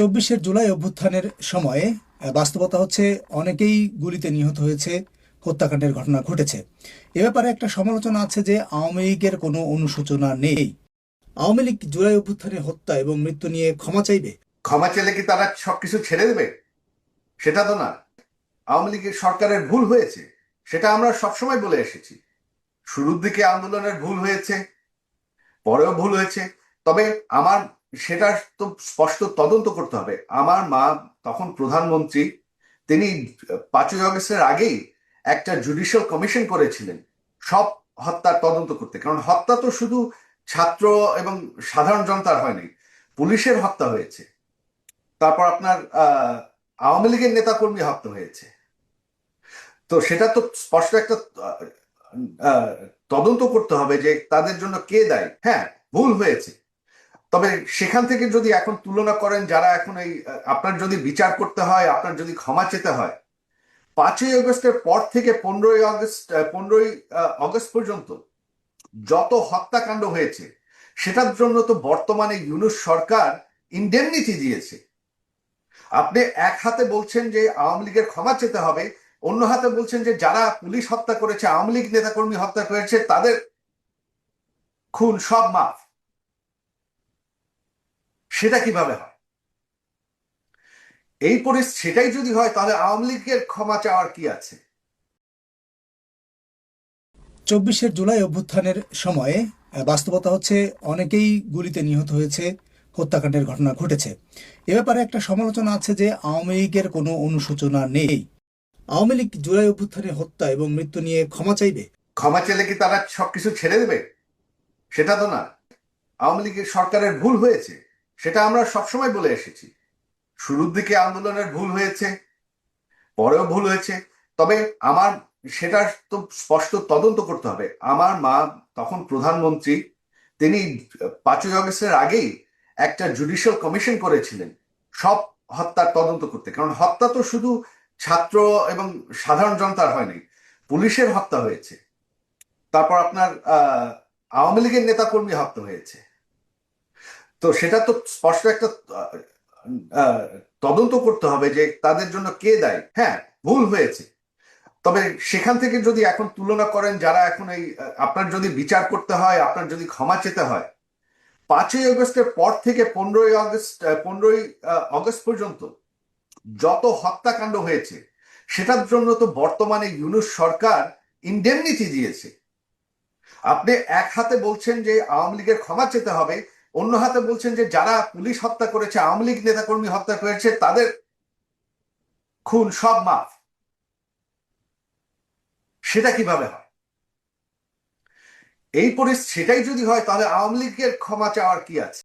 চব্বিশের জুলাই অভ্যুত্থানের সময়ে বাস্তবতা হচ্ছে অনেকেই গুলিতে নিহত হয়েছে, হত্যাকাণ্ডের ঘটনা ঘটেছে। এ ব্যাপারে একটা সমালোচনা আছে যে আওয়ামী লীগের কোনো অনুশোচনা নেই। আওয়ামী লীগ জুলাই অভ্যুত্থানে হত্যা এবং মৃত্যু নিয়ে ক্ষমা চাইবে? ক্ষমা চাইলে কি তারা সবকিছু ছেড়ে দেবে? সেটা তো না। আওয়ামী লীগের সরকারের ভুল হয়েছে, সেটা আমরা সবসময় বলে এসেছি। শুরুর দিকে আন্দোলনের ভুল হয়েছে, পরেও ভুল হয়েছে। তবে আমার সেটা তো স্পষ্ট তদন্ত করতে হবে। আমার মা তখন প্রধানমন্ত্রী, তিনি পাঁচই আগস্টের আগেই একটা জুডিশিয়াল কমিশন করেছিলেন সব হত্যার তদন্ত করতে। কারণ হত্যা তো শুধু ছাত্র এবং সাধারণ জনতার হয়নি পুলিশের হত্যা হয়েছে। তারপর আপনার আওয়ামী লীগের নেতাকর্মী হত্যা হয়েছে। তো সেটা তো স্পষ্ট একটা তদন্ত করতে হবে যে তাদের জন্য কে দায়ী। হ্যাঁ ভুল হয়েছে। তবে সেখান থেকে যদি এখন তুলনা করেন যারা এখন এই আপনার যদি বিচার করতে হয় আপনার যদি ক্ষমা চেতে হয় পাঁচই আগস্টের পর থেকে পনেরোই আগস্ট আহ, পনেরোই অগস্ট পর্যন্ত যত হত্যাকাণ্ড হয়েছে সেটার জন্য তো বর্তমানে ইউনুস সরকার ইন্ডেমনিটি দিয়েছে। আপনি এক হাতে বলছেন যে আওয়ামী লীগের ক্ষমা চেতে হবে অন্য হাতে বলছেন যে যারা পুলিশ হত্যা করেছে আওয়ামী লীগ নেতাকর্মী হত্যা করেছে তাদের খুন সব মাফ। সেটা কীভাবে হয়? এই পরিস্থিতি সেটাই যদি হয় তাহলে আওয়ামী লীগের ক্ষমা চাওয়ার কি আছে? চব্বিশের জুলাই অভ্যুত্থানের সময়ে বাস্তবতা হচ্ছে অনেকেই গুলিতে নিহত হয়েছে হত্যাকাণ্ডের ঘটনা ঘটেছে। এ ব্যাপারে একটা সমালোচনা আছে যে আওয়ামী লীগের কোনো অনুশোচনা নেই। আওয়ামী লীগ জুলাই অভ্যুত্থানে হত্যা এবং মৃত্যু নিয়ে ক্ষমা চাইবে? ক্ষমা চাইলে কি তারা সবকিছু ছেড়ে দেবে? সেটা তো না। আওয়ামী লীগের সরকারের ভুল হয়েছে। সেটা আমরা সবসময় বলে এসেছি। শুরুর দিকে আন্দোলনের ভুল হয়েছে, পরেও ভুল হয়েছে। তবে আমার, সেটা তো স্পষ্ট তদন্ত করতে হবে। আমার মা তখন প্রধানমন্ত্রী, তিনি পাঁচই আগস্টের আগেই একটা জুডিশিয়াল কমিশন করেছিলেন, সব হত্যার তদন্ত করতে। কারণ হত্যা তো শুধু ছাত্র এবং সাধারণ জনতার হয়নি পুলিশের হত্যা হয়েছে। তারপর আপনার আওয়ামী লীগের নেতাকর্মী হত্যা হয়েছে। তো সেটা তো স্পষ্ট একটা তদন্ত করতে হবে যে তাদের জন্য কে দায়ী। হ্যাঁ ভুল হয়েছে। তবে সেখান থেকে যদি এখন তুলনা করেন যারা এখন এই আপনার যদি বিচার করতে হয় আপনার যদি ক্ষমা চেতে হয় পাঁচই আগস্টের পর থেকে পনেরোই আগস্ট আহ, পনেরোই অগস্ট পর্যন্ত যত হত্যাকাণ্ড হয়েছে সেটার জন্য তো বর্তমানে ইউনুস সরকার ইন্ডেমনিটি দিয়েছে। আপনি এক হাতে বলছেন যে আওয়ামী লীগের ক্ষমা চেতে হবে অন্য হাতে বলছেন যে যারা পুলিশ হত্যা করেছে, আওয়ামী লীগ নেতাকর্মী হত্যা করেছে, তাদের খুন, সব মাফ। সেটা কীভাবে হয়? এই পরিস্থিতি, সেটাই যদি হয়, তাহলে আওয়ামী লীগের ক্ষমা চাওয়ার কি আছে?